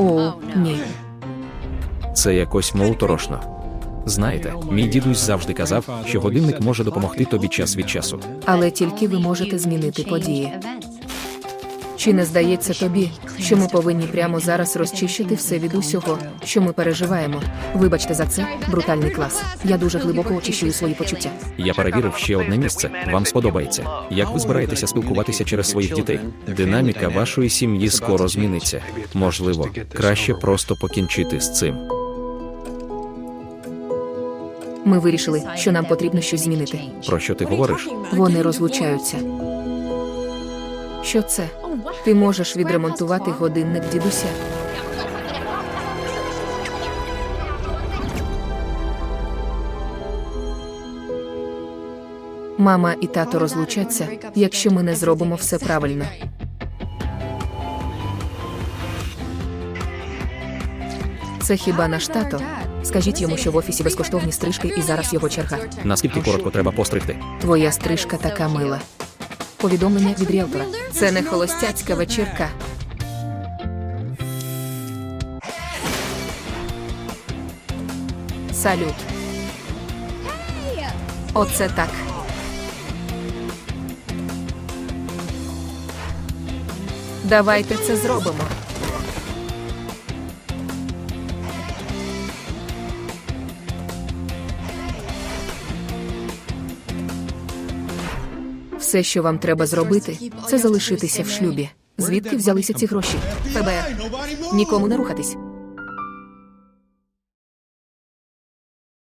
О, ні. Це якось моторошно. Знаєте, мій дідусь завжди казав, що годинник може допомогти тобі час від часу. Але тільки ви можете змінити події. Чи не здається тобі, що ми повинні прямо зараз розчищити все від усього, що ми переживаємо? Вибачте за це, брутальний клас. Я дуже глибоко очищую свої почуття. Я перевірив ще одне місце. Вам сподобається. Як ви збираєтеся спілкуватися через своїх дітей? Динаміка вашої сім'ї скоро зміниться. Можливо, краще просто покінчити з цим. Ми вирішили, що нам потрібно щось змінити. Про що ти говориш? Вони розлучаються. Що це? Ти можеш відремонтувати годинник дідуся. Мама і тато розлучаться, якщо ми не зробимо все правильно. Це хіба наш тато? Скажіть йому, що в офісі безкоштовні стрижки і зараз його черга. Наскільки коротко треба постригти? Твоя стрижка така мила. Повідомлення від ріелтора. Це не холостяцька вечірка. Салют. Оце так. Давайте це зробимо. Все, що вам треба зробити, це залишитися в шлюбі. Звідки взялися ці гроші? ФБР. Нікому не рухатись.